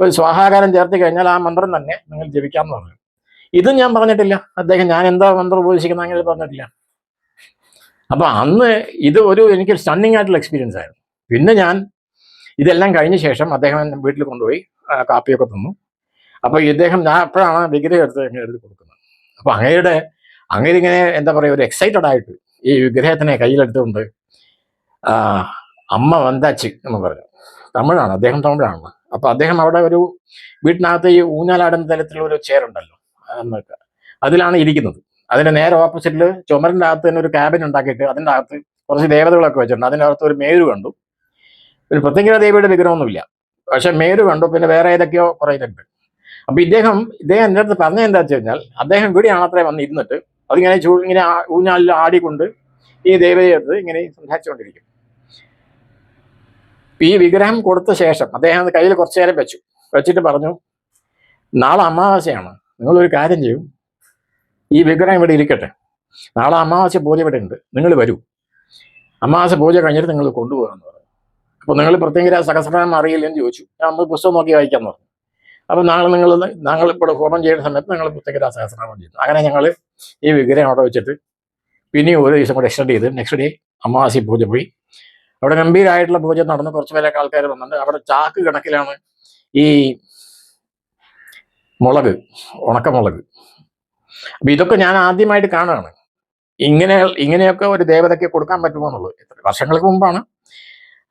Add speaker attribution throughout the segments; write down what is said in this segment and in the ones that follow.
Speaker 1: ഒരു സ്വാഹാകാരം ചേർത്ത് കഴിഞ്ഞാൽ ആ മന്ത്രം തന്നെ നിങ്ങൾ ജപിക്കാമെന്ന് പറഞ്ഞു. ഇതും ഞാൻ പറഞ്ഞിട്ടില്ല. അദ്ദേഹം ഞാൻ എന്താ മന്ത്രം ഉപദേശിക്കുന്ന അങ്ങനെ പറഞ്ഞിട്ടില്ല. അപ്പൊ അന്ന് ഇത് ഒരു എനിക്ക് സ്റ്റണ്ണിങ് ആയിട്ടുള്ള എക്സ്പീരിയൻസ് ആയിരുന്നു. പിന്നെ ഞാൻ ഇതെല്ലാം കഴിഞ്ഞ ശേഷം അദ്ദേഹം വീട്ടിൽ കൊണ്ടുപോയി കാപ്പിയൊക്കെ തന്നു. അപ്പൊ ഇദ്ദേഹം ഞാൻ അപ്പോഴാണ് വിഗ്രഹം എടുത്ത് അങ്ങനെ എടുത്ത് കൊടുക്കുന്നത്. അപ്പൊ അങ്ങയുടെ അങ്ങനെ എന്താ പറയുക ഒരു എക്സൈറ്റഡ് ആയിട്ട് ഈ വിഗ്രഹത്തിനെ കയ്യിലെടുത്തുകൊണ്ട് അമ്മ വന്താച്ച് എന്ന് പറഞ്ഞു. തമിഴാണ് അദ്ദേഹം തമിഴാണ്. അപ്പൊ അദ്ദേഹം അവിടെ ഒരു വീട്ടിനകത്ത് ഈ ഊഞ്ഞാലാടുന്ന തരത്തിലുള്ള ഒരു ചെയർ ഉണ്ടല്ലോ എന്നൊക്കെ അതിലാണ് ഇരിക്കുന്നത്. അതിന്റെ നേരെ ഓപ്പോസിറ്റിൽ ചുമരിന്റെ അകത്ത് തന്നെ ഒരു ക്യാബിൻ ഉണ്ടാക്കിയിട്ട് അതിന്റെ അകത്ത് കുറച്ച് ദേവതകളൊക്കെ വെച്ചിട്ടുണ്ട്. അതിന്റെ അകത്ത് ഒരു മേരു കണ്ടു. ഒരു പ്രത്യേക ദേവിയുടെ വിഗ്രഹമൊന്നുമില്ല. പക്ഷെ മേരു കണ്ടു പിന്നെ വേറെ ഏതൊക്കെയോ കുറേ ഇതുണ്ട് അപ്പൊ ഇദ്ദേഹം ഇദ്ദേഹം എന്റെ അടുത്ത് പറഞ്ഞ എന്താ വെച്ച് കഴിഞ്ഞാൽ അദ്ദേഹം ഇവിടെയാണ് അത്രേ വന്ന് ഇരുന്നിട്ട് അതിങ്ങനെ ചൂ ഇങ്ങനെ ഊഞ്ഞാലിൽ ആടിക്കൊണ്ട് ഈ ദേവതയെടുത്ത് ഇങ്ങനെ സംസാരിച്ചുകൊണ്ടിരിക്കും ഈ വിഗ്രഹം കൊടുത്ത ശേഷം അദ്ദേഹം അത് കയ്യിൽ കുറച്ചു നേരം വെച്ചു. വെച്ചിട്ട് പറഞ്ഞു നാളെ അമാവാസ്യയാണ്. നിങ്ങളൊരു കാര്യം ചെയ്യും. ഈ വിഗ്രഹം ഇവിടെ ഇരിക്കട്ടെ. നാളെ അമാവാസ്യ പൂജ ഇവിടെ ഉണ്ട്. നിങ്ങൾ വരൂ. അമാവാസ്യ പൂജ കഴിഞ്ഞിട്ട് നിങ്ങൾ കൊണ്ടുപോകാന്ന് പറഞ്ഞു. അപ്പൊ നിങ്ങൾ പ്രത്യേക സഹസ്രനാമം അറിയില്ലെന്ന് ചോദിച്ചു. ഞാൻ നമ്മൾ പുസ്തകം നോക്കി വായിക്കാൻ പറഞ്ഞു. അപ്പൊ നാളെ നിങ്ങൾ ഞങ്ങൾ ഇപ്പോൾ ഹോമം ചെയ്യുന്ന സമയത്ത് നിങ്ങൾ പ്രത്യേക സഹസ്രനാമം ചെയ്യുന്നു അങ്ങനെ ഞങ്ങൾ ഈ വിഗ്രഹം അവിടെ വെച്ചിട്ട് പിന്നെയും ഒരു ദിവസം കൂടെ എക്സ്റ്റെൻഡ് ചെയ്ത് നെക്സ്റ്റ് ഡേ അമാവാസി പൂജ പോയി. അവിടെ ഗംഭീരമായിട്ടുള്ള പൂജ നടന്ന്. കുറച്ച് പേരൊക്കെ ആൾക്കാർ വന്നിട്ടുണ്ട്. അവിടെ ചാക്ക് കണക്കിലാണ് ഈ മുളക് ഉണക്കമുളക്. അപ്പൊ ഇതൊക്കെ ഞാൻ ആദ്യമായിട്ട് കാണുകയാണ്. ഇങ്ങനെ ഇങ്ങനെയൊക്കെ ഒരു ദേവതയ്ക്ക് കൊടുക്കാൻ പറ്റുമോ എന്നുള്ളത് എത്ര വർഷങ്ങൾക്ക് മുമ്പാണ്.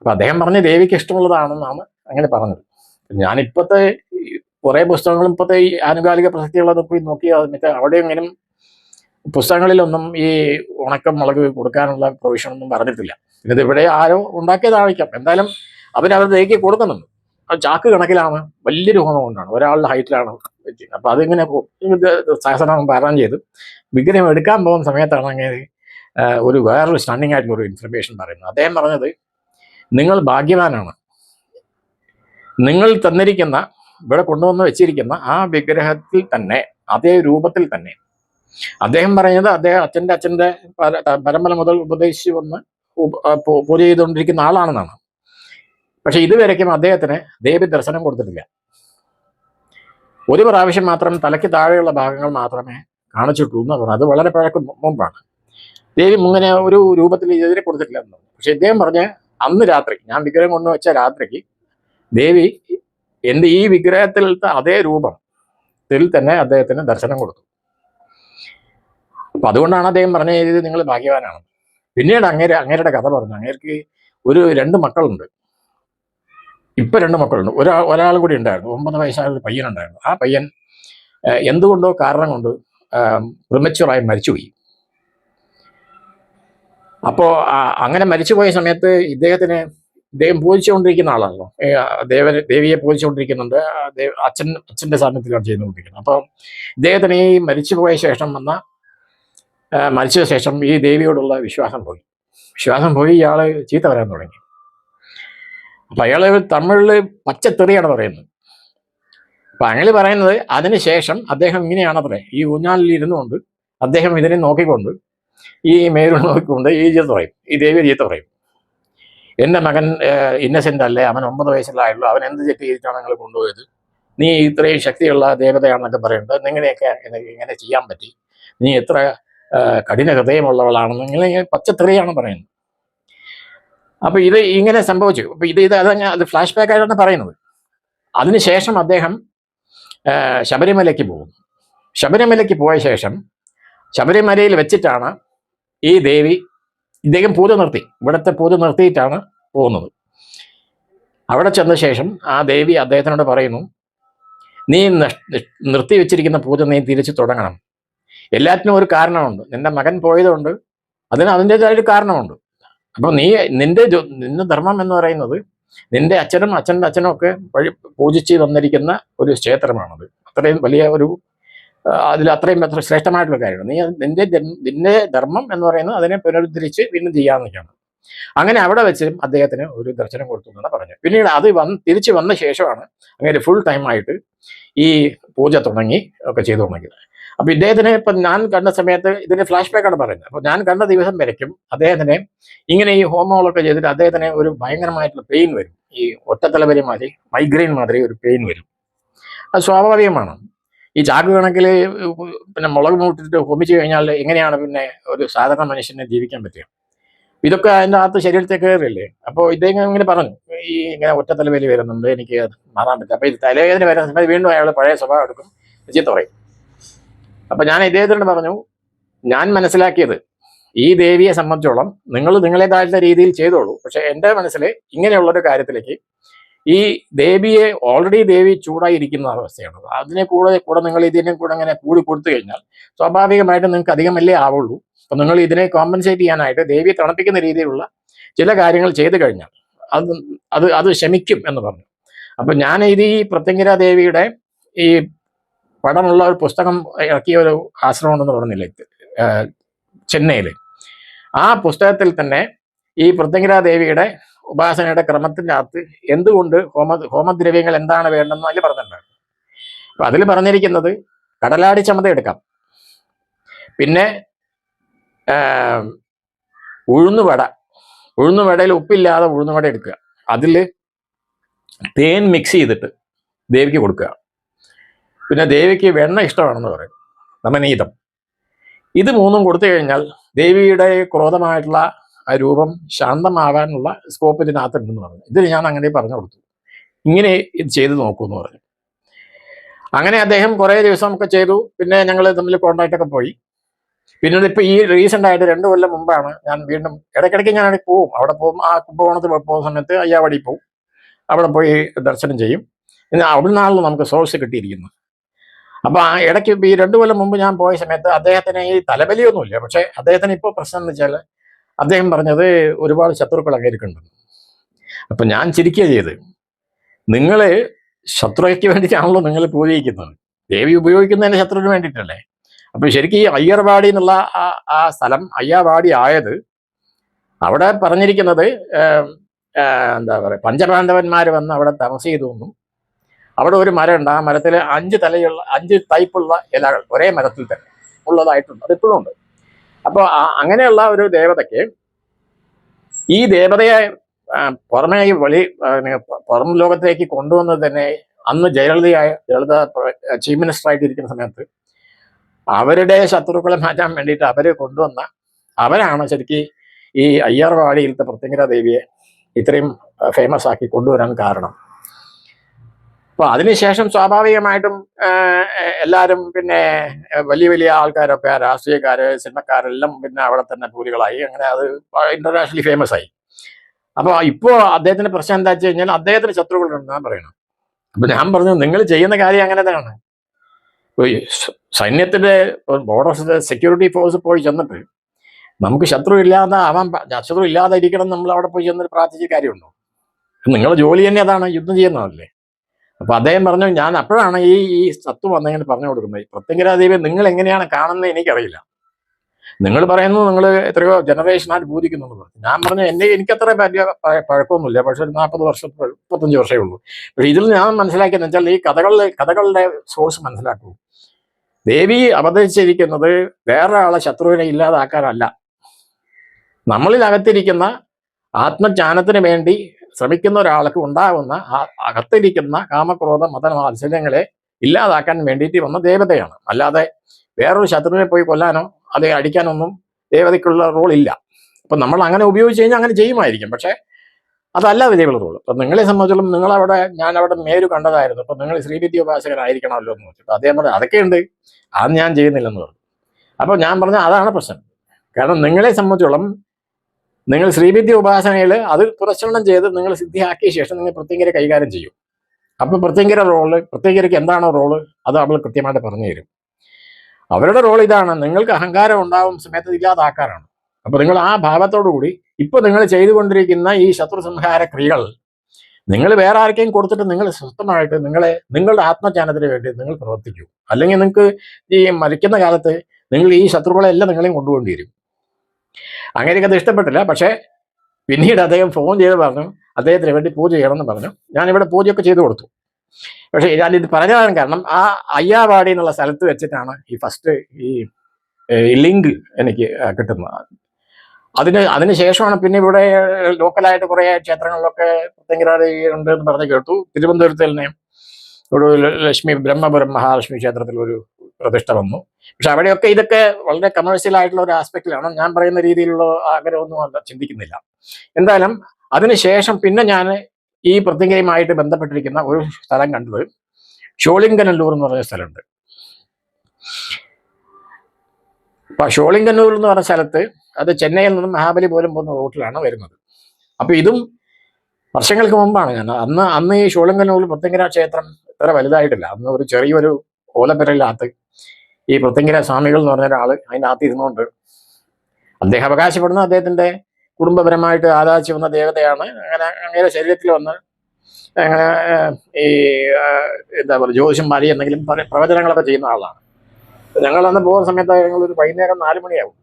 Speaker 1: അപ്പൊ അദ്ദേഹം പറഞ്ഞ ദേവിക്ക് ഇഷ്ടമുള്ളതാണെന്നാണ് അങ്ങനെ പറഞ്ഞത്. ഞാൻ ഇപ്പോഴത്തെ കുറെ പുസ്തകങ്ങളും ഇപ്പോഴത്തെ ഈ ആനുകാലിക പ്രസക്തിയുള്ളതൊക്കെ നോക്കി എന്നിട്ട് അവിടെ എങ്ങനെയും പുസ്തകങ്ങളിലൊന്നും ഈ ഉണക്കം മുളക് കൊടുക്കാനുള്ള പ്രൊവിഷൻ ഒന്നും പറഞ്ഞിട്ടില്ല. ഇത് ഇവിടെ ആരോ ഉണ്ടാക്കിയതായിരിക്കാം. എന്തായാലും അവരവർ തേക്കി കൊടുക്കുന്നുണ്ട്. ചാക്ക് കണക്കിലാണ് വലിയൊരു ഹോമം കൊണ്ടാണ്. ഒരാളുടെ ഹൈറ്റിലാണ് അപ്പൊ അതിങ്ങനെ സഹസ്രനാമം പാരായണം ചെയ്ത് വിഗ്രഹം എടുക്കാൻ പോകുന്ന സമയത്താണ് അങ്ങനെ ഒരു വേറൊരു സ്റ്റണ്ണിങ് ആയിട്ടുള്ള ഒരു ഇൻഫർമേഷൻ പറയുന്നത്. അദ്ദേഹം പറഞ്ഞത് നിങ്ങൾ ഭാഗ്യവാനാണ്. നിങ്ങൾ തന്നിരിക്കുന്ന ഇവിടെ കൊണ്ടുവന്ന് വെച്ചിരിക്കുന്ന ആ വിഗ്രഹത്തിൽ തന്നെ അതേ രൂപത്തിൽ തന്നെ. അദ്ദേഹം പറഞ്ഞത് അദ്ദേഹം അച്ഛന്റെ അച്ഛന്റെ പര- പരമ്പര മുതൽ ഉപദേശിച്ചു വന്ന് പൂജ ചെയ്തുകൊണ്ടിരിക്കുന്ന ആളാണെന്നാണ്. പക്ഷെ ഇതുവരയ്ക്കും അദ്ദേഹത്തിന് ദേവി ദർശനം കൊടുത്തിട്ടില്ല. ഒരു പ്രാവശ്യം മാത്രം തലയ്ക്ക് താഴെയുള്ള ഭാഗങ്ങൾ മാത്രമേ കാണിച്ചിട്ടുള്ളൂ എന്ന് പറഞ്ഞു അത് വളരെ പഴക്കം മുമ്പാണ്. ദേവി മുങ്ങനെ ഒരു രൂപത്തിൽ ഇതിനെ കൊടുത്തിട്ടില്ല എന്ന് പക്ഷെ ഇദ്ദേഹം പറഞ്ഞ് അന്ന് രാത്രി ഞാൻ വിഗ്രഹം കൊണ്ടുവച്ച രാത്രിക്ക് ദേവി എന്ത് ഈ വിഗ്രഹത്തിലത്തെ അതേ രൂപം രൂപത്തിൽ തന്നെ അദ്ദേഹത്തിന് ദർശനം കൊടുത്തു. അപ്പൊ അതുകൊണ്ടാണ് അദ്ദേഹം പറഞ്ഞത് നിങ്ങൾ ഭാഗ്യവാനാണ് പിന്നീട് അങ്ങേര് അങ്ങേരുടെ കഥ പറഞ്ഞു. അങ്ങേർക്ക് ഒരു രണ്ട് മക്കളുണ്ട്. ഇപ്പൊ രണ്ട് മക്കളുണ്ട്. ഒരാ ഒരാൾ കൂടി ഉണ്ടായിരുന്നു. ഒമ്പത് വയസ്സായ ഒരു പയ്യനുണ്ടായിരുന്നു. ആ പയ്യൻ എന്തുകൊണ്ടോ കാരണം കൊണ്ട് പ്രിമച്ചുറായി മരിച്ചുപോയി. അപ്പോ അങ്ങനെ മരിച്ചുപോയ സമയത്ത് ഇദ്ദേഹത്തിന് ഇദ്ദേഹം പൂജിച്ചുകൊണ്ടിരിക്കുന്ന ആളാണല്ലോ. ദേവൻ ദേവിയെ പൂജിച്ചുകൊണ്ടിരിക്കുന്നുണ്ട്. അച്ഛൻ അച്ഛന്റെ സാന്നിധ്യത്തിലാണ് ചെയ്തുകൊണ്ടിരിക്കുന്നത്. അപ്പോൾ ഇദ്ദേഹത്തിന് ഈ മരിച്ചുപോയ ശേഷം വന്ന മരിച്ച ശേഷം ഈ ദേവിയോടുള്ള വിശ്വാസം പോയി. വിശ്വാസം പോയി ഇയാൾ ചീത്ത വരാൻ തുടങ്ങി. അപ്പൊ അയാൾ തമിഴിൽ പച്ചത്തെറിയാണ് പറയുന്നത് അപ്പൊ അങ്ങനെ പറയുന്നത് അതിനുശേഷം അദ്ദേഹം ഇങ്ങനെയാണ് ഇങ്ങനെയാണത്രേ ഈ ഊഞ്ഞാലിൽ ഇരുന്നുകൊണ്ട് അദ്ദേഹം ഇതിനെ നോക്കിക്കൊണ്ട് ഈ മേരു നോക്കിക്കൊണ്ട് ഈ ചീത്ത പറയും ഈ ദേവി ചീത്ത പറയും. എന്റെ മകൻ ഇന്നസെന്റ് അല്ലേ? അവൻ ഒമ്പത് വയസ്സിലായുള്ളൂ. അവൻ എന്ത് തെറ്റ് ചെയ്തിട്ടാണ് നിങ്ങൾ കൊണ്ടുപോയത്? നീ ഇത്രയും ശക്തിയുള്ള ദേവതയാണെന്നൊക്കെ പറയുന്നത്. നിങ്ങനെയൊക്കെ നിനക്ക് ഇങ്ങനെ ചെയ്യാൻ പറ്റി? നീ എത്ര കഠിന ഹൃദയമുള്ളവളാണെന്ന് ഇങ്ങനെ ഇങ്ങനെ പച്ചത്തെറിയാണ് പറയുന്നത്. അപ്പൊ ഇത് ഇങ്ങനെ സംഭവിച്ചു. അപ്പൊ ഇത് ഇത് അതങ്ങ് അത് ഫ്ലാഷ് ബാക്ക് ആയിട്ടാണ് പറയുന്നത്. അതിനുശേഷം അദ്ദേഹം ശബരിമലയ്ക്ക് പോകും ശബരിമലയ്ക്ക് പോയ ശേഷം ശബരിമലയിൽ വെച്ചിട്ടാണ് ഈ ദേവി ഇദ്ദേഹം പൂജ നിർത്തി. ഇവിടുത്തെ പൂജ നിർത്തിയിട്ടാണ് പോകുന്നത്. അവിടെ ചെന്ന ശേഷം ആ ദേവി അദ്ദേഹത്തിനോട് പറയുന്നു നീ നിർത്തി വെച്ചിരിക്കുന്ന പൂജ നീ തിരിച്ചു തുടങ്ങണം. എല്ലാറ്റിനും ഒരു കാരണമുണ്ട്. നിന്റെ മകൻ പോയതുകൊണ്ട് അതിന് അതിന്റെതായൊരു കാരണമുണ്ട്. അപ്പൊ നീ നിന്റെ നിന്റെ ധർമ്മം എന്ന് പറയുന്നത് നിന്റെ അച്ഛനും അച്ഛന്റെ അച്ഛനും ഒക്കെ വഴി പൂജിച്ച് തന്നിരിക്കുന്ന ഒരു ക്ഷേത്രമാണത്. അത്രയും വലിയ ഒരു അതിൽ അത്രയും അത്ര ശ്രേഷ്ഠമായിട്ടുള്ള കാര്യമാണ്. നീ നിന്റെ നിന്റെ ധർമ്മം എന്ന് പറയുന്നത് അതിനെ പുനരുദ്ധരിച്ച് വീണ്ടും ചെയ്യാമെന്നൊക്കെയാണ് അങ്ങനെ അവിടെ വെച്ച് അദ്ദേഹത്തിന് ഒരു ദർശനം കൊടുത്തു എന്നാണ് പറഞ്ഞത്. പിന്നീട് അത് വന്ന് തിരിച്ചു വന്ന ശേഷമാണ് അങ്ങനെ ഫുൾ ടൈമായിട്ട് ഈ പൂജ തുടങ്ങി ഒക്കെ ചെയ്തു തുടങ്ങിയത്. അപ്പൊ ഇദ്ദേഹത്തിന് ഇപ്പൊ ഞാൻ കണ്ട സമയത്ത് ഇതിന് ഫ്ലാഷ് ബാക്ക് ആണ് പറയുന്നത്. അപ്പൊ ഞാൻ കണ്ട ദിവസം വരയ്ക്കും. അദ്ദേഹത്തിന് ഇങ്ങനെ ഈ ഹോമോളൊക്കെ ചെയ്തിട്ട് അദ്ദേഹത്തിന് ഒരു ഭയങ്കരമായിട്ടുള്ള പെയിൻ വരും. ഈ ഒറ്റത്തലവരി മാതിരി മൈഗ്രെയിൻ മാതിരി ഒരു പെയിൻ വരും. അത് സ്വാഭാവികമാണ്. ഈ ചാക്ക് കണക്കിൽ പിന്നെ മുളക് മൂട്ടിട്ട് ഹോമിച്ചു കഴിഞ്ഞാൽ എങ്ങനെയാണ് പിന്നെ ഒരു സാധാരണ മനുഷ്യനെ ജീവിക്കാൻ പറ്റുക? ഇതൊക്കെ അതിന്റെ അകത്ത് ശരീരത്തെ കയറില്ലേ? അപ്പോൾ ഇദ്ദേഹം ഇങ്ങനെ പറഞ്ഞു. ഈ ഇങ്ങനെ ഒറ്റ തലവേലി വരുന്നുണ്ട് എനിക്ക് മാറാൻ പറ്റില്ല. അപ്പോൾ ഇത് തലവേദന വരുന്ന സമയത്ത് വീണ്ടും അയാൾ പഴയ സ്വഭാവം എടുക്കും. ചീത്ത പറയും. അപ്പോൾ ഞാൻ ഇദ്ദേഹത്തിനോട് പറഞ്ഞു ഞാൻ മനസ്സിലാക്കിയത് ഈ ദേവിയെ സംബന്ധിച്ചോളം നിങ്ങൾ നിങ്ങളേതായിട്ടുള്ള രീതിയിൽ ചെയ്തോളൂ. പക്ഷെ എന്റെ മനസ്സിൽ ഇങ്ങനെയുള്ളൊരു കാര്യത്തിലേക്ക് ഈ ദേവിയെ ഓൾറെഡി ദേവി ചൂടായിരിക്കുന്ന അവസ്ഥയാണ്. അതിനെ കൂടെ കൂടെ നിങ്ങൾ ഇതിനെ കൂടെ അങ്ങനെ കൂടി കൊടുത്തു കഴിഞ്ഞാൽ സ്വാഭാവികമായിട്ടും നിങ്ങൾക്ക് അധികമല്ലേ ആവുള്ളൂ. അപ്പൊ നിങ്ങൾ ഇതിനെ കോമ്പൻസേറ്റ് ചെയ്യാനായിട്ട് ദേവിയെ തണുപ്പിക്കുന്ന രീതിയിലുള്ള ചില കാര്യങ്ങൾ ചെയ്തു കഴിഞ്ഞാൽ അത് അത് അത് ശമിക്കും എന്ന് പറഞ്ഞു. അപ്പൊ ഞാൻ ഇത് ഈ പ്രത്യങ്കിര ദേവിയുടെ ഈ പഠനമുള്ള ഒരു പുസ്തകം ഇറക്കിയ ഒരു ആശ്രമം ഉണ്ടെന്ന് പറഞ്ഞില്ലേ ചെന്നൈയിൽ ആ പുസ്തകത്തിൽ തന്നെ ഈ പ്രത്യങ്കര ദേവിയുടെ ഉപാസനയുടെ ക്രമത്തിന്റെ അകത്ത് എന്തുകൊണ്ട് ഹോമ ഹോമദ്രവ്യങ്ങൾ എന്താണ് വേണ്ടതെന്ന് അതിൽ പറഞ്ഞിട്ടുണ്ട്. അപ്പൊ അതിൽ പറഞ്ഞിരിക്കുന്നത് കടലാടി ചമത എടുക്കാം. പിന്നെ ഉഴുന്നുവട. ഉഴുന്നുവടയിൽ ഉപ്പില്ലാതെ ഉഴുന്നുവട എടുക്കുക. അതിൽ തേൻ മിക്സ് ചെയ്തിട്ട് ദേവിക്ക് കൊടുക്കുക. പിന്നെ ദേവിക്ക് വെണ്ണ ഇഷ്ടമാണെന്ന് പറയും. നമനീതം ഇത് മൂന്നും കൊടുത്തു കഴിഞ്ഞാൽ ദേവിയുടെ ക്രോധമായിട്ടുള്ള ആ രൂപം ശാന്തമാവാനുള്ള സ്കോപ്പ് ഇതിനകത്തുണ്ടെന്ന് പറഞ്ഞു. ഇത് ഞാൻ അങ്ങനെ പറഞ്ഞു കൊടുത്തു. ഇങ്ങനെ ഇത് ചെയ്തു നോക്കൂ എന്ന് പറഞ്ഞു. അങ്ങനെ അദ്ദേഹം കുറേ ദിവസം ഒക്കെ ചെയ്തു. പിന്നെ ഞങ്ങൾ തമ്മിൽ കോണ്ടാക്ട് ഒക്കെ പോയി. പിന്നീട് ഇപ്പൊ ഈ റീസെന്റ് ആയിട്ട് രണ്ടു കൊല്ലം മുമ്പാണ് ഞാൻ വീണ്ടും ഇടയ്ക്കിടയ്ക്ക് ഞാൻ അവിടെ പോവും. അവിടെ പോകും. ആ കുംഭകോണത്തിൽ പോകുന്ന സമയത്ത് അയ്യാവടി പോവും. അവിടെ പോയി ദർശനം ചെയ്യും. പിന്നെ നാളിൽ നമുക്ക് സോഴ്സ് കിട്ടിയിരിക്കുന്നത്. അപ്പൊ ആ ഇടയ്ക്ക് ഈ രണ്ടു കൊല്ലം മുമ്പ് ഞാൻ പോയ സമയത്ത് അദ്ദേഹത്തിന് ഈ തലബലിയൊന്നുമില്ല. പക്ഷെ അദ്ദേഹത്തിന് ഇപ്പോൾ പ്രശ്നം എന്ന് വെച്ചാൽ അദ്ദേഹം പറഞ്ഞത് ഒരുപാട് ശത്രുക്കൾ അങ്ങേരിക്കുണ്ട് അപ്പൊ ഞാൻ ചിരിക്കുക ചെയ്ത് നിങ്ങൾ ശത്രുയ്ക്ക് വേണ്ടിയിട്ടാണല്ലോ നിങ്ങൾ പൂജയിക്കുന്നത്. ദേവി ഉപയോഗിക്കുന്നതിന് ശത്രുവിന് വേണ്ടിയിട്ടല്ലേ? അപ്പൊ ശരിക്കും ഈ അയ്യർവാടി എന്നുള്ള ആ ആ സ്ഥലം അയ്യാവാടി ആയത് അവിടെ പറഞ്ഞിരിക്കുന്നത് എന്താ പറയുക പഞ്ചപാണ്ഡവന്മാർ വന്ന് അവിടെ തമസ് ചെയ്തു എന്നും അവിടെ ഒരു മരമുണ്ട് ആ മരത്തിൽ അഞ്ച് തലയുള്ള അഞ്ച് ടൈപ്പുള്ള ഇലകൾ ഒരേ മരത്തിൽ തന്നെ ഉള്ളതായിട്ടുണ്ട്. അത് ഇപ്പോഴും ഉണ്ട്. അപ്പോൾ അങ്ങനെയുള്ള ഒരു ദേവതയ്ക്ക് ഈ ദേവതയെ പുറമേ വെളി പുറം ലോകത്തേക്ക് കൊണ്ടുവന്നത് തന്നെ അന്ന് ജയലളിതയായ ജയലളിത ചീഫ് മിനിസ്റ്റർ ഇരിക്കുന്ന സമയത്ത് അവരുടെ ശത്രുക്കളെ മാറ്റാൻ വേണ്ടിയിട്ട് അവരെ കൊണ്ടുവന്ന അവരാണ് ശരിക്കും ഈ അയ്യാർവാടിയിലത്തെ പ്രത്യങ്കര ദേവിയെ ഇത്രയും ഫേമസ് ആക്കി കൊണ്ടുവരാൻ കാരണം. അപ്പൊ അതിനുശേഷം സ്വാഭാവികമായിട്ടും എല്ലാവരും പിന്നെ വലിയ വലിയ ആൾക്കാരൊക്കെ രാഷ്ട്രീയക്കാര് സിനിമക്കാരെല്ലാം പിന്നെ അവിടെ തന്നെ പൂരികളായി അങ്ങനെ അത് ഇന്റർനാഷണലി ഫേമസ് ആയി. അപ്പൊ ഇപ്പോ അദ്ദേഹത്തിന്റെ പ്രശ്നം എന്താ വെച്ച് കഴിഞ്ഞാൽ അദ്ദേഹത്തിന് ശത്രുക്കളുണ്ടെന്ന് ഞാൻ പറയണം. അപ്പൊ ഞാൻ പറഞ്ഞു നിങ്ങൾ ചെയ്യുന്ന കാര്യം അങ്ങനെ തന്നെയാണ്. സൈന്യത്തിന്റെ ബോർഡർ സെക്യൂരിറ്റി ഫോഴ്സ് പോയി ചെന്നിട്ട് നമുക്ക് ശത്രു ഇല്ലാതെ ആവാൻ ശത്രു ഇല്ലാതെ ഇരിക്കണം നമ്മൾ അവിടെ പോയി ചെന്നിട്ട് പ്രാർത്ഥിച്ച കാര്യമുണ്ടോ? നിങ്ങളുടെ ജോലി തന്നെ അതാണ് യുദ്ധം ചെയ്യുന്നതല്ലേ? അപ്പൊ അദ്ദേഹം പറഞ്ഞു ഞാൻ അപ്പോഴാണ് ഈ ഈ തത്വം വന്നിങ്ങനെ പറഞ്ഞു കൊടുക്കുന്നത്. പ്രത്യങ്കരാദേവി നിങ്ങൾ എങ്ങനെയാണ് കാണുന്നത് എനിക്കറിയില്ല. നിങ്ങൾ പറയുന്നത് നിങ്ങൾ എത്രയോ ജനറേഷനായിട്ട് പൂജിക്കുന്നു എന്ന് പറഞ്ഞു ഞാൻ പറഞ്ഞു എന്നെ എനിക്കത്ര വലിയ പഴക്കമൊന്നുമില്ല. പക്ഷെ ഒരു നാൽപ്പത് വർഷം മുപ്പത്തഞ്ച് വർഷമേ ഉള്ളൂ. പക്ഷെ ഇതിൽ ഞാൻ മനസ്സിലാക്കിയെന്ന് വെച്ചാൽ ഈ കഥകളിലെ കഥകളുടെ സോഴ്സ് മനസ്സിലാക്കൂ. ദേവി അവതരിച്ചിരിക്കുന്നത് വേറെ ആളെ ശത്രുവിനെ ഇല്ലാതാക്കാനല്ല. നമ്മളിൽ അകത്തിരിക്കുന്ന ആത്മജ്ഞാനത്തിന് വേണ്ടി ശ്രമിക്കുന്ന ഒരാൾക്ക് ഉണ്ടാകുന്ന ആ അകത്തിരിക്കുന്ന കാമക്രോധ മത മാത്സര്യങ്ങളെ ഇല്ലാതാക്കാൻ വേണ്ടിയിട്ട് വന്ന ദേവതയാണ്. അല്ലാതെ വേറൊരു ശത്രുവിനെ പോയി കൊല്ലാനോ അല്ലെ അടിക്കാനൊന്നും ദേവതയ്ക്കുള്ള റോൾ ഇല്ല. അപ്പൊ നമ്മൾ അങ്ങനെ ഉപയോഗിച്ച് കഴിഞ്ഞാൽ അങ്ങനെ ചെയ്യുമായിരിക്കും. പക്ഷേ അതല്ല വിജയുള്ള റോൾ അപ്പൊ നിങ്ങളെ സംബന്ധിച്ചിടത്തോളം നിങ്ങളവിടെ ഞാൻ അവിടെ മേരു കണ്ടതായിരുന്നു. അപ്പൊ നിങ്ങൾ ശ്രീവിദ്യ ഉപാസകരായിരിക്കണമല്ലോ എന്ന് വെച്ചു അപ്പൊ അദ്ദേഹം പറഞ്ഞു അതൊക്കെ ഉണ്ട്. അത് ഞാൻ ചെയ്യുന്നില്ലെന്ന് പറഞ്ഞു. അപ്പൊ ഞാൻ പറഞ്ഞ അതാണ് പ്രശ്നം. കാരണം നിങ്ങളെ സംബന്ധിച്ചോളം നിങ്ങൾ ശ്രീവിദ്യ ഉപാസനയിൽ അത് പുരസ്കരണം ചെയ്ത് നിങ്ങൾ സിദ്ധിയാക്കിയ ശേഷം നിങ്ങൾ പ്രത്യേകരെ കൈകാര്യം ചെയ്യും. അപ്പൊ പ്രത്യേകര റോൾ പ്രത്യേകരയ്ക്ക് എന്താണോ റോൾ അത് അവൾ കൃത്യമായിട്ട് പറഞ്ഞു തരും. അവരുടെ റോൾ ഇതാണ് നിങ്ങൾക്ക് അഹങ്കാരം ഉണ്ടാവും സമയത്ത് ഇല്ലാതാക്കാറാണ് ഇല്ലാതാക്കാനാണ്. അപ്പൊ നിങ്ങൾ ആ ഭാവത്തോടു കൂടി ഇപ്പൊ നിങ്ങൾ ചെയ്തുകൊണ്ടിരിക്കുന്ന ഈ ശത്രു സംഹാര ക്രിയകൾ നിങ്ങൾ വേറെ ആർക്കെയും കൊടുത്തിട്ട് നിങ്ങൾ സ്വസ്ഥമായിട്ട് നിങ്ങളെ നിങ്ങളുടെ ആത്മജ്ഞാനത്തിന് വേണ്ടി നിങ്ങൾ പ്രവർത്തിക്കൂ. അല്ലെങ്കിൽ നിങ്ങൾക്ക് ഈ മരിക്കുന്ന കാലത്ത് നിങ്ങൾ ഈ ശത്രുക്കളെല്ലാം നിങ്ങളെയും കൊണ്ടുപോകേണ്ടി വരും. അങ്ങനെയൊക്കെ അത് ഇഷ്ടപ്പെട്ടില്ല. പക്ഷേ പിന്നീട് അദ്ദേഹം ഫോൺ ചെയ്ത് പറഞ്ഞു അദ്ദേഹത്തിന് വേണ്ടി പൂജ ചെയ്യണമെന്ന് പറഞ്ഞു. ഞാനിവിടെ പൂജയൊക്കെ ചെയ്തു കൊടുത്തു. പക്ഷേ ഇത് പറയാൻ കാരണം ആ അയ്യാവാടി എന്നുള്ള സ്ഥലത്ത് വെച്ചിട്ടാണ് ഈ ഫസ്റ്റ് ഈ ലിങ്ക് എനിക്ക് കിട്ടുന്നത്. അതിന് അതിന് ശേഷമാണ് പിന്നെ ഇവിടെ ലോക്കലായിട്ട് കുറേ ക്ഷേത്രങ്ങളിലൊക്കെ ഉണ്ട് എന്ന് പറഞ്ഞ് കേട്ടു. തിരുവനന്തപുരത്ത് തന്നെ ഒരു ലക്ഷ്മി ബ്രഹ്മപുരം മഹാലക്ഷ്മി ക്ഷേത്രത്തിൽ ഒരു പ്രതിഷ്ഠ വന്നു. പക്ഷെ അവിടെയൊക്കെ ഇതൊക്കെ വളരെ കമേഴ്ഷ്യൽ ആയിട്ടുള്ള ഒരു ആസ്പെക്റ്റിലാണ് ഞാൻ പറയുന്ന രീതിയിലുള്ള ആഗ്രഹമൊന്നും അല്ല ചിന്തിക്കുന്നില്ല. എന്തായാലും അതിനുശേഷം പിന്നെ ഞാൻ ഈ പ്രതിജ്ഞയുമായിട്ട് ബന്ധപ്പെട്ടിരിക്കുന്ന ഒരു സ്ഥലം കണ്ടത് ഷോളിംഗനല്ലൂർ എന്ന് പറഞ്ഞ സ്ഥലമുണ്ട്. അപ്പൊ ഷോളിംഗന്നൂർ എന്ന് പറഞ്ഞ സ്ഥലത്ത് അത് ചെന്നൈയിൽ നിന്നും മഹാബലിപുരം പോകുന്ന റൂട്ടിലാണ് വരുന്നത്. അപ്പൊ ഇതും വർഷങ്ങൾക്ക് മുമ്പാണ്. ഞാൻ അന്ന് അന്ന് ഈ ഷോളിംഗന്നൂർ പ്രത്യങ്കര ക്ഷേത്രം ഇത്ര വലുതായിട്ടില്ല. അന്ന് ഒരു ചെറിയൊരു ഓലപ്പെരയിനകത്ത് ഈ പ്രത്യങ്കര സ്വാമികൾ എന്ന് പറഞ്ഞ ഒരാൾ അതിനകത്ത് ഇരുന്നുകൊണ്ട് അദ്ദേഹം അവകാശപ്പെടുന്ന അദ്ദേഹത്തിന്റെ കുടുംബപരമായിട്ട് ആരാധിച്ചു വന്ന ദേവതയാണ്. അങ്ങനെ അങ്ങനെ ശരീരത്തിൽ വന്ന് അങ്ങനെ ഈ എന്താ പറയുക ജ്യോതിഷം മാരി എന്തെങ്കിലും പ്രവചനങ്ങളൊക്കെ ചെയ്യുന്ന ആളാണ്. ഞങ്ങൾ അന്ന് പോകുന്ന സമയത്ത് ഞങ്ങൾ ഒരു വൈകുന്നേരം നാല് മണിയാവും.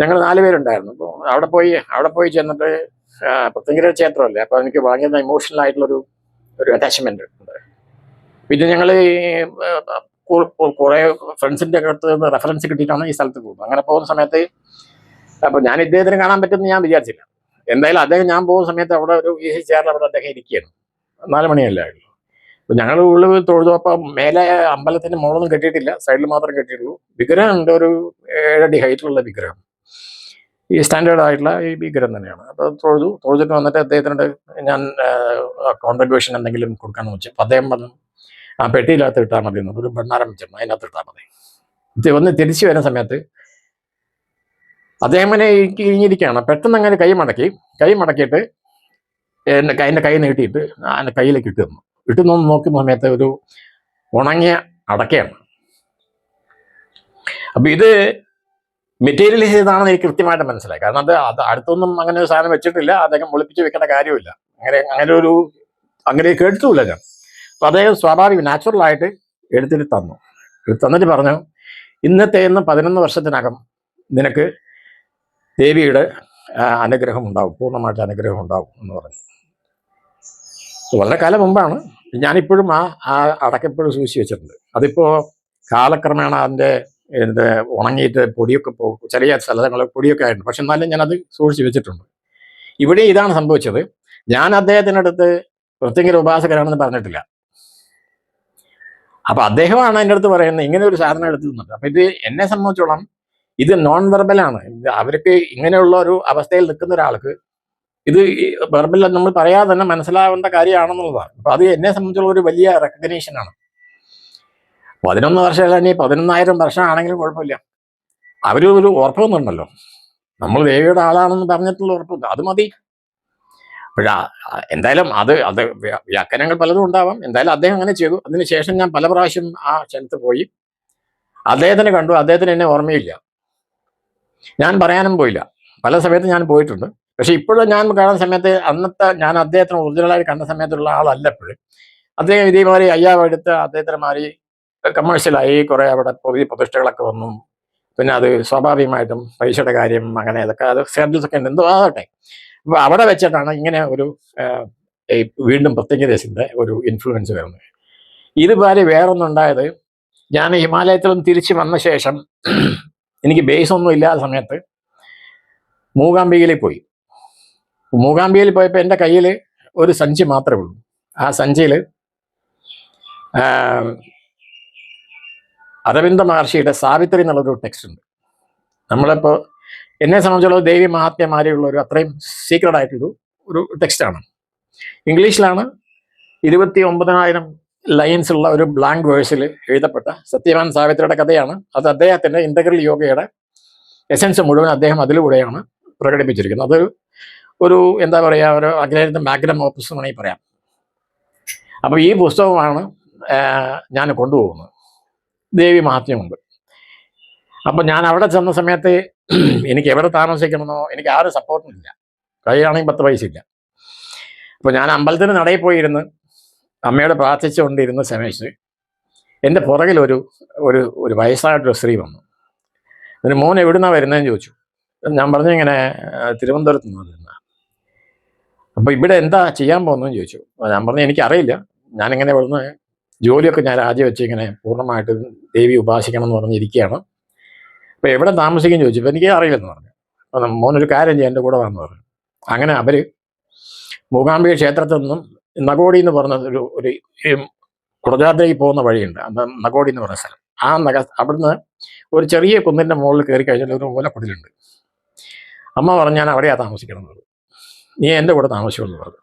Speaker 1: ഞങ്ങൾ നാല് പേരുണ്ടായിരുന്നു. അപ്പോൾ അവിടെ പോയി അവിടെ പോയി ചെന്നിട്ട് ആ, പത്തങ്കര ക്ഷേത്രമല്ലേ? അപ്പോൾ എനിക്ക് ഭയങ്കര ഇമോഷണൽ ആയിട്ടുള്ളൊരു ഒരു അറ്റാച്ച്മെന്റ് ഉണ്ട്. പിന്നെ ഞങ്ങൾ കുറെ ഫ്രണ്ട്സിന്റെ ഒക്കെ അടുത്ത് നിന്ന് റെഫറൻസ് കിട്ടിയിട്ടാണ് ഈ സ്ഥലത്ത് പോകുന്നത്. അങ്ങനെ പോകുന്ന സമയത്ത് അപ്പൊ ഞാൻ ഇദ്ദേഹത്തിന് കാണാൻ പറ്റുമെന്ന് ഞാൻ വിചാരിച്ചില്ല. എന്തായാലും അദ്ദേഹം ഞാൻ പോകുന്ന സമയത്ത് അവിടെ ഒരു ഈ ചെയറിൽ അവിടെ അദ്ദേഹം ഇരിക്കുകയാണ്. നാല് മണിയല്ലേ ഉള്ളൂ അപ്പൊ ഞങ്ങൾ ഉള്ളിൽ തൊഴുതു. അപ്പൊ മേലെ അമ്പലത്തിന്റെ മുകളൊന്നും കെട്ടിയിട്ടില്ല. സൈഡിൽ മാത്രം കെട്ടിയിട്ടുള്ളൂ വിഗ്രഹം ഉണ്ട് ഒരു ഏഴടി ഹൈറ്റിലുള്ള വിഗ്രഹം. ഈ സ്റ്റാൻഡേർഡ് ആയിട്ടുള്ള ഈ വിഗ്രഹം തന്നെയാണ്. അപ്പോൾ തൊഴുതു. തൊഴുതിട്ട് വന്നിട്ട് അദ്ദേഹത്തിനോട് ഞാൻ കോൺട്രിബ്യൂഷൻ എന്തെങ്കിലും കൊടുക്കാമെന്ന് വെച്ചു. അപ്പം അദ്ദേഹം പറഞ്ഞു ആ പെട്ടിയിലകത്ത് ഇട്ടാൽ മതി എന്ന് ഒരു ഭണ്ണാരം വെച്ചിരുന്നു അതിനകത്ത് ഇട്ടാൽ മതി. വന്ന് തിരിച്ചു വരുന്ന സമയത്ത് അദ്ദേഹം ഇങ്ങനെ ഇരിഞ്ഞിരിക്കുകയാണ്. പെട്ടെന്ന് അങ്ങനെ കൈ മടക്കി കൈ മടക്കിയിട്ട് എന്റെ എന്റെ കൈ നീട്ടിയിട്ട് എന്റെ കയ്യിലേക്ക് ഇട്ട് തന്നു. ഇട്ട് നോക്കി നോക്കുന്ന സമയത്ത് ഒരു ഉണങ്ങിയ അടക്കയാണ്. അപ്പൊ ഇത് മെറ്റീരിയൽ ചെയ്താണെന്ന് എനിക്ക് കൃത്യമായിട്ട് മനസ്സിലായി. കാരണം അത് അത് അടുത്തൊന്നും അങ്ങനെ ഒരു സാധനം വെച്ചിട്ടില്ല. അദ്ദേഹം ഒളിപ്പിച്ച് വെക്കേണ്ട കാര്യമില്ല അങ്ങനെ അങ്ങനെ ഒരു അങ്ങനെ കേട്ടിട്ടുമില്ല ഞാൻ. അപ്പൊ അദ്ദേഹം സ്വാഭാവിക നാച്ചുറൽ ആയിട്ട് എടുത്തിട്ട് തന്നു. തന്നിട്ട് പറഞ്ഞു ഇന്നത്തെ ഇന്ന് പതിനൊന്ന് വർഷത്തിനകം നിനക്ക് ദേവിയുടെ അനുഗ്രഹം ഉണ്ടാവും പൂർണമായിട്ട് അനുഗ്രഹം ഉണ്ടാവും എന്ന് പറഞ്ഞു. വളരെ കാലം മുമ്പാണ്. ഞാനിപ്പോഴും ആ ആ അടക്കപ്പോഴും സൂക്ഷിച്ച് വെച്ചിട്ടുണ്ട്. അതിപ്പോ കാലക്രമേണ എന്ത് ഉണങ്ങിയിട്ട് പൊടിയൊക്കെ പോകും ചെറിയ സ്ഥലങ്ങൾ പൊടിയൊക്കെ ആയിട്ടുണ്ട്. പക്ഷെ എന്നാലും ഞാനത് സൂക്ഷിച്ച് വെച്ചിട്ടുണ്ട്. ഇവിടെ ഇതാണ് സംഭവിച്ചത്. ഞാൻ അദ്ദേഹത്തിനടുത്ത് പ്രത്യേക ഉപാസകരാണെന്ന് പറഞ്ഞിട്ടില്ല. അപ്പൊ അദ്ദേഹമാണ് എന്റെ അടുത്ത് പറയുന്നത് ഇങ്ങനെ ഒരു സാധനം എടുത്തു തന്നത്. അപ്പൊ ഇത് എന്നെ സംബന്ധിച്ചോളം ഇത് നോൺ വെർബലാണ് അവർക്ക് ഇങ്ങനെയുള്ള ഒരു അവസ്ഥയിൽ നിൽക്കുന്ന ഒരാൾക്ക് ഇത് വെർബൽ നമ്മൾ പറയാതെ തന്നെ മനസ്സിലാവേണ്ട കാര്യമാണെന്നുള്ളതാണ്. അപ്പൊ അത് എന്നെ സംബന്ധിച്ചുള്ള ഒരു വലിയ റെക്കഗ്നേഷനാണ് പതിനൊന്ന് വർഷം അല്ലെങ്കിൽ പതിനൊന്നായിരം വർഷമാണെങ്കിലും കുഴപ്പമില്ല. അവർ ഒരു ഉറപ്പ് നമ്മൾ ദേവിയുടെ ആളാണെന്ന് പറഞ്ഞിട്ടുള്ള ഉറപ്പുണ്ട് അത് മതി. അപ്പോഴാ എന്തായാലും അത് അത് വ്യ- വ്യാഖ്യാനങ്ങൾ പലതും ഉണ്ടാവാം. എന്തായാലും അദ്ദേഹം അങ്ങനെ ചെയ്തു. അതിനുശേഷം ഞാൻ പല പ്രാവശ്യം ആ ക്ഷണത്ത് പോയി. അദ്ദേഹത്തിനെ കണ്ടു. അദ്ദേഹത്തിന് എന്നെ ഓർമ്മയില്ല. ഞാൻ പറയാനും പോയില്ല. പല സമയത്ത് ഞാൻ പോയിട്ടുണ്ട്. പക്ഷെ ഇപ്പോഴും ഞാൻ കാണുന്ന സമയത്ത് അന്നത്തെ ഞാൻ അദ്ദേഹത്തിന് ഒറിജിനലായിട്ട് കണ്ട സമയത്തുള്ള ആളല്ല ഇപ്പോഴും അദ്ദേഹം ഇതേമാതിരി അയ്യാവ് എടുത്ത് അദ്ദേഹത്തിന് മാറി കമേഴ്ഷ്യലായി കുറെ അവിടെ പുതിയ പ്രതിഷ്ഠകളൊക്കെ വന്നു. പിന്നെ അത് സ്വാഭാവികമായിട്ടും പൈസയുടെ കാര്യം അങ്ങനെ അതൊക്കെ അത് സ്കാൻഡൽസ് ഒക്കെ ഉണ്ട്. എന്തോ ആകട്ടെ. അപ്പൊ അവിടെ വെച്ചിട്ടാണ് ഇങ്ങനെ ഒരു വീണ്ടും പ്രത്യേക വീണ്ടും പ്രത്യേകതയുടെ ഒരു ഇൻഫ്ലുവൻസ് വരുന്നത്. ഇതുപോലെ വേറൊന്നുണ്ടായത് ഞാൻ ഹിമാലയത്തിൽ നിന്ന് തിരിച്ചു വന്ന ശേഷം എനിക്ക് ബേസ് ഒന്നും ഇല്ലാത്ത സമയത്ത് മൂകാംബികയിൽ പോയി. മൂകാംബികയിൽ പോയപ്പോൾ എന്റെ കയ്യിൽ ഒരു സഞ്ചി മാത്രമേ ഉള്ളൂ. ആ സഞ്ചിയിൽ അരവിന്ദ മഹർഷിയുടെ സാവിത്രി എന്നുള്ളൊരു ടെക്സ്റ്റ് ഉണ്ട്. നമ്മളിപ്പോൾ എന്നെ സംബന്ധിച്ചുള്ളത് ദേവി മഹാത്മ്യമാരെയുള്ള ഒരു അത്രയും സീക്രട്ട് ആയിട്ടൊരു ഒരു ടെക്സ്റ്റാണ് ഇംഗ്ലീഷിലാണ് ഇരുപത്തി ഒമ്പതിനായിരം ലൈൻസ് ഉള്ള ഒരു ബ്ലാങ്ക് വേഴ്സിൽ എഴുതപ്പെട്ട സത്യവാൻ സാവിത്രിയുടെ കഥയാണ്. അത് അദ്ദേഹത്തിന്റെ ഇന്റഗ്രൽ യോഗയുടെ എസൻസ് മുഴുവൻ അദ്ദേഹം അതിലൂടെയാണ് പ്രകടിപ്പിച്ചിരിക്കുന്നത്. അതൊരു ഒരു എന്താ പറയുക ഒരു അഗ്രഹത്തിന്റെ മാഗ്നം ഓപ്പസ് എന്ന് വേണമെങ്കിൽ പറയാം. അപ്പോൾ ഈ പുസ്തകമാണ് ഞാൻ കൊണ്ടുപോകുന്നത്. ദേവി മഹാത്മ്യമുണ്ട്. അപ്പൊ ഞാൻ അവിടെ ചെന്ന സമയത്ത് എനിക്ക് എവിടെ താമസിക്കണമെന്നോ എനിക്ക് ആരും സപ്പോർട്ടില്ല കയ്യിലാണെങ്കിൽ പത്ത് പൈസ ഇല്ല. അപ്പൊ ഞാൻ അമ്പലത്തിന് നടയിൽ പോയിരുന്ന് അമ്മയോട് പ്രാർത്ഥിച്ചുകൊണ്ടിരുന്ന സമയത്ത് എന്റെ പുറകിൽ ഒരു ഒരു ഒരു വയസ്സായിട്ടൊരു സ്ത്രീ വന്നു. ഒരു മോൻ എവിടുന്നാണ് വരുന്നതെന്ന് ചോദിച്ചു. ഞാൻ പറഞ്ഞു ഇങ്ങനെ "ആ, തിരുവനന്തപുരത്ത് നിന്ന് വരുന്ന. അപ്പൊ ഇവിടെ എന്താ ചെയ്യാൻ പോകുന്നതെന്ന് ചോദിച്ചു. ഞാൻ പറഞ്ഞു എനിക്കറിയില്ല. ഞാനിങ്ങനെ ഇവിടുന്ന് ജോലിയൊക്കെ ഞാൻ രാജിവെച്ച് ഇങ്ങനെ പൂർണമായിട്ട് ദേവി ഉപാസിക്കണം എന്ന് പറഞ്ഞിരിക്കുകയാണ്. അപ്പൊ എവിടെ താമസിക്കും ചോദിച്ചു. അപ്പൊ എനിക്ക് അറിയില്ലെന്ന് പറഞ്ഞു. അപ്പൊ മോനൊരു കാര്യം ചെയ്യാൻ എന്റെ കൂടെ വന്നു പറഞ്ഞു. അങ്ങനെ അവർ മൂകാംബിക ക്ഷേത്രത്തിൽ നിന്നും നഗോടി എന്ന് പറഞ്ഞ ഒരു ഒരു ഈ കുടജാദ്രയ്ക്ക് പോകുന്ന വഴിയുണ്ട്. അത് നഗോടി എന്ന് പറഞ്ഞ സ്ഥലം. ആ നഗ അവിടുന്ന് ഒരു ചെറിയ കുന്നിന്റെ മുകളിൽ കയറി കഴിഞ്ഞാൽ ഒരു ഓലക്കുടിലുണ്ട് അമ്മ പറഞ്ഞു ഞാൻ അവിടെയാണ് താമസിക്കണമെന്നത് നീ എന്റെ കൂടെ താമസിക്കുമെന്ന് പറഞ്ഞു.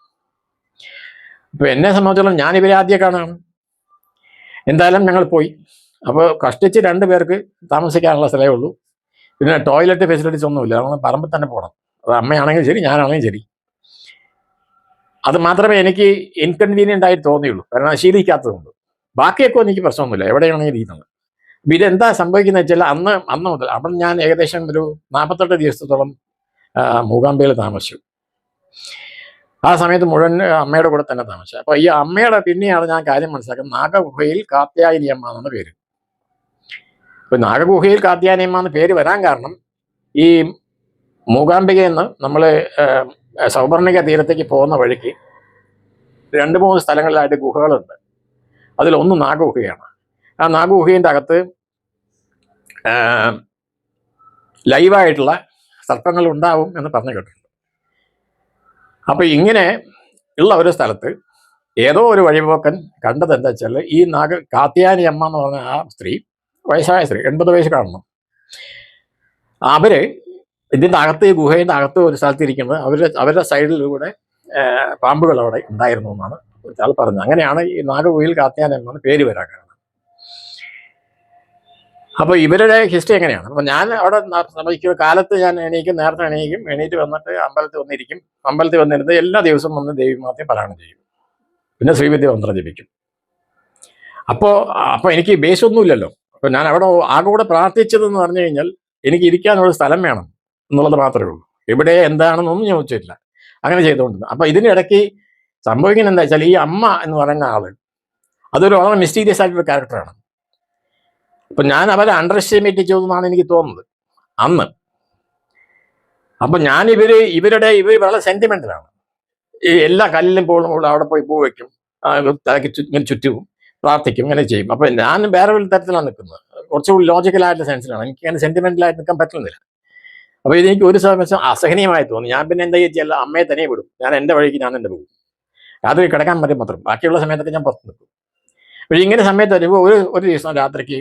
Speaker 1: അപ്പോൾ എന്നെ സംബന്ധിച്ചിടത്തോളം ഞാനിവരെ ആദ്യം കാണാണ് എന്തായാലും ഞങ്ങൾ പോയി. അപ്പോൾ കഷ്ടിച്ച് രണ്ട് പേർക്ക് താമസിക്കാനുള്ള സ്ഥലമേ ഉള്ളൂ. പിന്നെ ടോയ്ലറ്റ് ഫെസിലിറ്റീസ് ഒന്നുമില്ല. നമ്മൾ പറമ്പിൽ തന്നെ പോകണം അത് അമ്മയാണെങ്കിലും ശരി ഞാനാണെങ്കിലും ശരി. അത് മാത്രമേ എനിക്ക് ഇൻകൺവീനിയന്റ് ആയിട്ട് തോന്നിയുള്ളൂ. കാരണം ശീലിക്കാത്തതുകൊണ്ട്. ബാക്കിയൊക്കെ എനിക്ക് പ്രശ്നമൊന്നുമില്ല. എവിടെയാണെങ്കിൽ ഇരിക്കുന്നത്. അപ്പം ഇതെന്താ സംഭവിക്കുന്നത് വെച്ചാൽ അന്ന് അന്ന് മുതൽ അവിടെ ഞാൻ ഏകദേശം ഒരു നാൽപ്പത്തെട്ട് ദിവസത്തോളം മൂകാംബയിൽ താമസിച്ചു. ആ സമയത്ത് മുഴുവൻ അമ്മയുടെ കൂടെ തന്നെ താമസിച്ചു. അപ്പോൾ ഈ അമ്മയുടെ പിന്നെയാണ് ഞാൻ കാര്യം മനസ്സിലാക്കുന്നത്. നാഗഗുഹയിൽ കാത്യായനി അമ്മ എന്നാണ് പേര്. ഇപ്പൊ നാഗഗുഹയിൽ കാത്യായനി അമ്മ എന്ന് പേര് വരാൻ കാരണം ഈ മൂകാംബികയിൽ നിന്ന് നമ്മൾ സൗവർണിക തീരത്തേക്ക് പോകുന്ന വഴിക്ക് രണ്ട് മൂന്ന് സ്ഥലങ്ങളിലായിട്ട് ഗുഹകളുണ്ട്. അതിലൊന്ന് നാഗഗുഹയാണ്. ആ നാഗഗുഹയുടെ അകത്ത് ലൈവായിട്ടുള്ള സർപ്പങ്ങൾ ഉണ്ടാവും എന്ന് പറഞ്ഞു കേട്ടിട്ടുണ്ട്. അപ്പൊ ഇങ്ങനെ ഉള്ള ഒരു സ്ഥലത്ത് ഏതോ ഒരു വഴിപോക്കൻ കണ്ടത് എന്താ വെച്ചാൽ ഈ നാഗ കാത്യാനി അമ്മ എന്ന് പറഞ്ഞ ആ സ്ത്രീ വയസ്സായ സ്ത്രീ എൺപത് വയസ്സ് കാണണം. അവർ ഇതിന്റെ അകത്ത് ഗുഹയിന്റെ അകത്ത് ഒരു സ്ഥലത്ത് ഇരിക്കുന്നത് അവരുടെ അവരുടെ സൈഡിലൂടെ പാമ്പുകൾ അവിടെ ഉണ്ടായിരുന്നു എന്നാണ് ഒരാൾ പറഞ്ഞത്. അങ്ങനെയാണ് ഈ നാഗഗുഹയിൽ കാത്യാനി എന്നാണ് എന്ന് പേര് വരാൻ കാരണം. അപ്പൊ ഇവരുടെ ഹിസ്റ്ററി എങ്ങനെയാണ്? അപ്പൊ ഞാൻ അവിടെ ശ്രമിക്കുന്ന കാലത്ത് ഞാൻ എണീക്കും നേരത്തെ എണീക്കും. എണീറ്റ് വന്നിട്ട് അമ്പലത്തിൽ വന്നിരിക്കും. അമ്പലത്തിൽ വന്നിരുന്ന് എല്ലാ ദിവസവും വന്ന് ദേവി മാത്രം പാരായണം ചെയ്യും. പിന്നെ ശ്രീവിദ്യ മന്ത്രം ജപിക്കും. അപ്പോ അപ്പൊ എനിക്ക് ബേസ് ഒന്നുമില്ലല്ലോ അപ്പൊ ഞാൻ അവിടെ ആകെ കൂടെ പ്രാർത്ഥിച്ചതെന്ന് പറഞ്ഞു കഴിഞ്ഞാൽ എനിക്ക് ഇരിക്കാനുള്ള സ്ഥലം വേണം എന്നുള്ളത് മാത്രമേ ഉള്ളൂ. ഇവിടെ എന്താണെന്നൊന്നും ഞാൻ ചോദിച്ചിട്ടില്ല അങ്ങനെ ചെയ്തുകൊണ്ടിരുന്നു. അപ്പൊ ഇതിനിടയ്ക്ക് സംഭവിക്കുന്നത് എന്താ വെച്ചാൽ ഈ അമ്മ എന്ന് പറയുന്ന ആൾ അതൊരു വളരെ മിസ്റ്റീരിയസ് ആയിട്ടൊരു ക്യാരക്ടറാണ് അപ്പൊ ഞാൻ അവരെ അണ്ടർ എസ്റ്റിമേറ്റ് ചെയ്തെന്നാണ് എനിക്ക് തോന്നുന്നത്. അന്ന്. അപ്പൊ ഞാൻ ഇവർ ഇവരുടെ ഇവർ വളരെ സെന്റിമെന്റലാണ് ഈ എല്ലാ കല്ലിലും പോകുമ്പോൾ അവിടെ പോയി പൂ വയ്ക്കും തലയ്ക്ക് ചുറ്റും. പ്രാർത്ഥിക്കും ഇങ്ങനെ ചെയ്യും. അപ്പൊ ഞാൻ വേറെ ഒരു തരത്തിലാണ് നിൽക്കുന്നത്. കുറച്ചുകൂടി ലോജിക്കലായിട്ടുള്ള സെൻസിലാണ് എനിക്ക് അങ്ങനെ സെന്റിമെന്റലായിട്ട് നിൽക്കാൻ പറ്റുന്നില്ല. അപ്പൊ ഇതെനിക്ക് ഒരു സമയം അസഹനീയമായി തോന്നി. ഞാൻ പിന്നെ എന്താ ചെയ്യല്ല അമ്മയെ തന്നെ വിടും. ഞാൻ എന്റെ വഴിക്ക് ഞാൻ എന്റെ പോകും. രാത്രി കിടക്കാൻ പറ്റും മാത്രം. ബാക്കിയുള്ള സമയത്തൊക്കെ ഞാൻ പുറത്ത് നിൽക്കും. അപ്പൊ ഇങ്ങനെ സമയത്ത് വരുമ്പോൾ ഒരു ഒരു ദിവസം രാത്രിക്ക്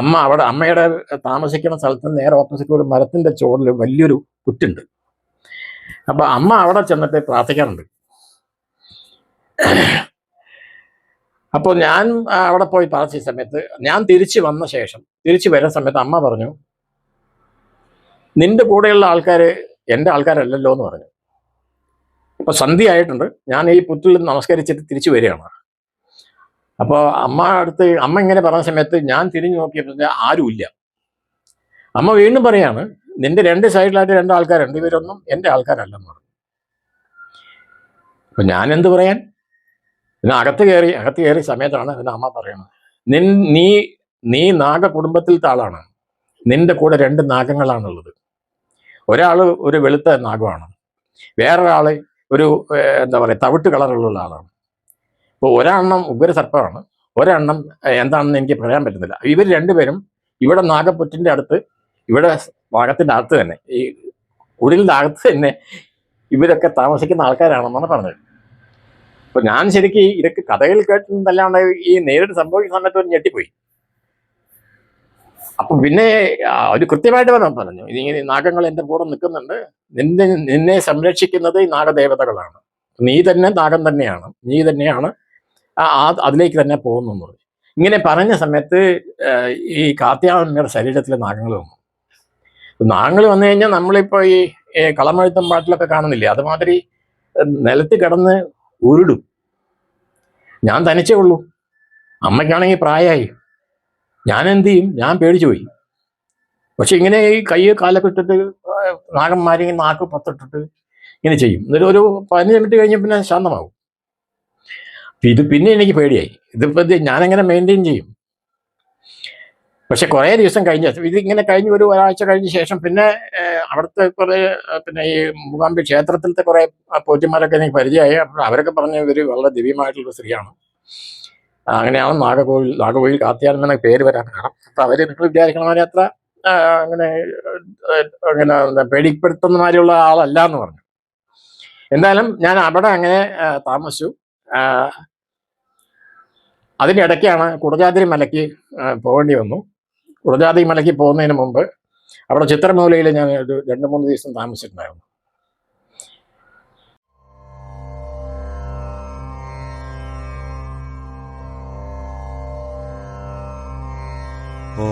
Speaker 1: അമ്മ അവിടെ അമ്മയുടെ താമസിക്കുന്ന സ്ഥലത്ത് നേരെ ഓപ്പോസിറ്റ് ഒരു മരത്തിന്റെ ചോടിൽ വലിയൊരു കുറ്റുണ്ട് അപ്പൊ അമ്മ അവിടെ ചെന്നിട്ട് പ്രാർത്ഥിക്കാറുണ്ട്. അപ്പോൾ ഞാൻ അവിടെ പോയി പ്രാർത്ഥിച്ച സമയത്ത് ഞാൻ തിരിച്ചു വന്ന ശേഷം തിരിച്ചു വരുന്ന സമയത്ത് അമ്മ പറഞ്ഞു നിന്റെ കൂടെയുള്ള ആൾക്കാർ എന്റെ ആൾക്കാരല്ലല്ലോ എന്ന് പറഞ്ഞു. അപ്പോൾ സന്ധ്യ ആയിട്ടുണ്ട്. ഞാൻ ഈ പുറ്റിൽ നമസ്കരിച്ചിട്ട് തിരിച്ചു വരികയാണ്. അപ്പോൾ അമ്മ അടുത്ത് അമ്മ ഇങ്ങനെ പറഞ്ഞ സമയത്ത് ഞാൻ തിരിഞ്ഞു നോക്കിയപ്പോൾ ആരുമില്ല. അമ്മ വീണ്ടും പറയാണ് നിന്റെ രണ്ട് സൈഡിലായിട്ട് രണ്ട് ആൾക്കാരുണ്ട്. ഇവരൊന്നും എന്റെ ആൾക്കാരല്ലെന്ന് പറഞ്ഞു. അപ്പം ഞാൻ എന്ത് പറയാൻ? പിന്നെ അകത്ത് കയറി അകത്ത് കയറിയ സമയത്താണ് പിന്നെ അമ്മ പറയുന്നത്. നിൻ നീ നീ നാഗ കുടുംബത്തിലത്തെ ആളാണ് നിന്റെ കൂടെ രണ്ട് നാഗങ്ങളാണുള്ളത്. ഒരാൾ ഒരു വെളുത്ത നാഗമാണ്. വേറൊരാൾ ഒരു എന്താ പറയുക തവിട്ട് കളറുള്ള ആളാണ്. ഇപ്പോൾ ഒരെണ്ണം ഉഗ്രസർപ്പമാണ്. ഒരെണ്ണം എന്താണെന്ന് എനിക്ക് പറയാൻ പറ്റുന്നില്ല. ഇവർ രണ്ടുപേരും ഇവിടെ നാഗപ്പുറ്റിന്റെ അടുത്ത് ഇവിടെ ഭാഗത്തിന്റെ അകത്ത് തന്നെ. ഈ കുടിലിന്റെ അകത്ത് തന്നെ ഇവരൊക്കെ താമസിക്കുന്ന ആൾക്കാരാണെന്നാണ് പറഞ്ഞത്. അപ്പൊ ഞാൻ ശരിക്കും ഇതൊക്കെ കഥയിൽ കേട്ടതല്ലാണ്ട് ഈ നേരിട്ട് സംഭവിക്കുന്ന സമയത്ത് ഒരു ഞെട്ടിപ്പോയി. അപ്പൊ പിന്നെ ഒരു കൃത്യമായിട്ട് പറഞ്ഞു പറഞ്ഞു. ഇതിങ്ങനെ നാഗങ്ങൾ എന്റെ കൂടെ നിൽക്കുന്നുണ്ട്. നിന്നെ നിന്നെ സംരക്ഷിക്കുന്നത് ഈ നാഗദേവതകളാണ്. നീ തന്നെ നാഗം തന്നെയാണ്. നീ തന്നെയാണ് ആ അതിലേക്ക് തന്നെ പോകുന്നു. ഇങ്ങനെ പറഞ്ഞ സമയത്ത് ഈ കാത്യാമ്മയുടെ ശരീരത്തിലെ നാഗങ്ങൾ വന്നു. നാഗങ്ങൾ വന്നു കഴിഞ്ഞാൽ നമ്മളിപ്പോ ഈ കളമെഴുത്തും പാട്ടിലൊക്കെ കാണുന്നില്ലേ? അതുമാതിരി നിലത്ത് കിടന്ന് ഉരുടും. ഞാൻ തനിച്ചേ ഉള്ളൂ. അമ്മയ്ക്കാണെങ്കിൽ പ്രായമായി. ഞാൻ എന്ത് ചെയ്യും? ഞാൻ പേടിച്ചു പോയി. പക്ഷെ ഇങ്ങനെ ഈ കൈ കാലൊക്കെ ഇട്ടിട്ട് നാഗന്മാരെ ഇങ്ങനെ നാക്ക് പത്തിട്ടിട്ട് ഇങ്ങനെ ചെയ്യും. എന്നിട്ട് ഒരു പതിനഞ്ച് മിനിറ്റ് കഴിഞ്ഞ പിന്നെ ശാന്തമാകും. ഇത് പിന്നെ എനിക്ക് പേടിയായി. ഇതിപ്പോ ഇത് ഞാനെങ്ങനെ മെയിന്റെയിൻ ചെയ്യും? പക്ഷെ കുറേ ദിവസം കഴിഞ്ഞ ഇത് ഇങ്ങനെ കഴിഞ്ഞ് ഒരു ഒരാഴ്ച കഴിഞ്ഞ ശേഷം പിന്നെ അവിടുത്തെ കുറെ പിന്നെ ഈ മൂകാംബി ക്ഷേത്രത്തിലത്തെ കുറെ പോറ്റിമാരൊക്കെ എനിക്ക് പരിചയമായി. അപ്പോൾ അവരൊക്കെ പറഞ്ഞ ഇവർ വളരെ ദിവ്യമായിട്ടുള്ള സ്ത്രീയാണ്. അങ്ങനെയാണ് നാഗകോവിൽ നാഗകോവിൽ കാത്തിയാനം എന്ന പേര് വരാൻ കാരണം. അപ്പൊ അവർ നിങ്ങൾ വിചാരിക്കണ മാതിരി അത്ര അങ്ങനെ അങ്ങനെ എന്താ പേടിപ്പെടുത്തുന്ന മാതിരിയുള്ള ആളല്ല എന്ന് പറഞ്ഞു. എന്തായാലും ഞാൻ അവിടെ അങ്ങനെ താമസിച്ചു. അതിന്റെ ഇടയ്ക്കാണ് കുടജാതിരി മലയ്ക്ക് പോകേണ്ടി വന്നു. കുടജാതിരി മലയ്ക്ക് പോകുന്നതിന് മുമ്പ് അവിടെ ചിത്രമൂലയിൽ ഞാൻ ഒരു രണ്ട് മൂന്ന് ദിവസം താമസിച്ചിട്ടുണ്ടായിരുന്നു.
Speaker 2: ഓ